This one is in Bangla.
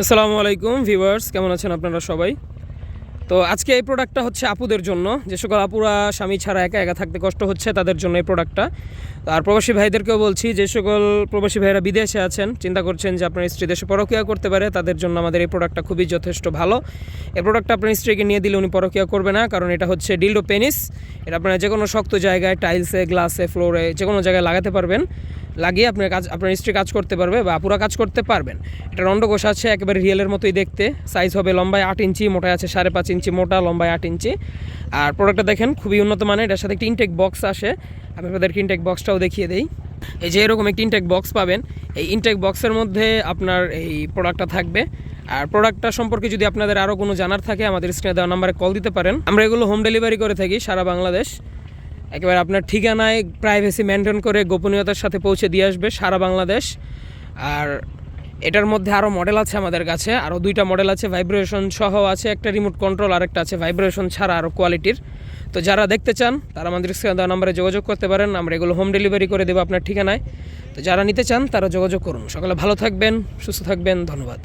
আসসালামু আলাইকুম ভিউয়ার্স, কেমন আছেন আপনারা সবাই? তো আজকে এই প্রোডাক্টটা হচ্ছে আপুদের জন্য। যে সকল আপুরা, স্বামী ছাড়া একা একা থাকতে কষ্ট হচ্ছে, তাদের জন্য এই প্রোডাক্টটা। আর প্রবাসী ভাইদেরকেও বলছি, যে সকল প্রবাসী ভাইরা বিদেশে আছেন, চিন্তা করছেন যে আপনার স্ত্রী দেশে পরকিয়া করতে পারে, তাদের জন্য আমাদের এই প্রোডাক্টটা খুবই যথেষ্ট ভালো। এই প্রোডাক্টটা আপনার স্ত্রীকে নিয়ে দিলে উনি পরকিয়া করবে না, কারণ এটা হচ্ছে ডিল্ডো পেনিস এটা আপনারা যে কোনো শক্ত জায়গায় টাইলসে গ্লাসে ফ্লোরে যে কোনো জায়গায় লাগাতে পারবেন। লাগিয়ে আপনার কাজ, আপনার স্ত্রী কাজ করতে পারবে বা পুরো কাজ করতে পারবেন। এটার অন্ডকোষ আছে একেবারে রিয়েলের মতোই দেখতে। সাইজ হবে লম্বায় আট ইঞ্চি মোটায় আছে সাড়ে পাঁচ ইঞ্চি, মোটা লম্বায় আট ইঞ্চি। আর প্রোডাক্টটা দেখেন, খুবই উন্নত মানের। এটার সাথে একটি ইনটেক বক্স আসে। আমি আপনাদেরকে ইনটেক বক্সটাও দেখিয়ে দিই। এই যে এরকম একটি ইনটেক বক্স পাবেন। এই ইনটেক বক্সের মধ্যে আপনার এই প্রোডাক্টটা থাকবে। আর প্রোডাক্টটা সম্পর্কে যদি আপনাদের আরও কোনো জানার থাকে, আমাদের স্ক্রিনে দেওয়া নাম্বারে কল দিতে পারেন। আমরা এগুলো হোম ডেলিভারি করে থাকি সারা বাংলাদেশ। একেবারে আপনার ঠিকানায় প্রাইভেসি মেনটেন করে গোপনীয়তার সাথে পৌঁছে দিয়ে আসবে সারা বাংলাদেশ। আর এটার মধ্যে আরও মডেল আছে আমাদের কাছে আরও দুইটা মডেল আছে ভাইব্রেশন সহ আছে, একটা রিমোট কন্ট্রোল আর একটা আছে ভাইব্রেশন ছাড়া আরও কোয়ালিটির তো যারা দেখতে চান, তারা আমাদের স্ক্রিনে দেওয়া নাম্বারে যোগাযোগ করতে পারেন, আমরা এগুলো হোম ডেলিভারি করে দেবো আপনার ঠিকানায়। তো যারা নিতে চান, তারা যোগাযোগ করুন। সকালে ভালো থাকবেন, সুস্থ থাকবেন, ধন্যবাদ।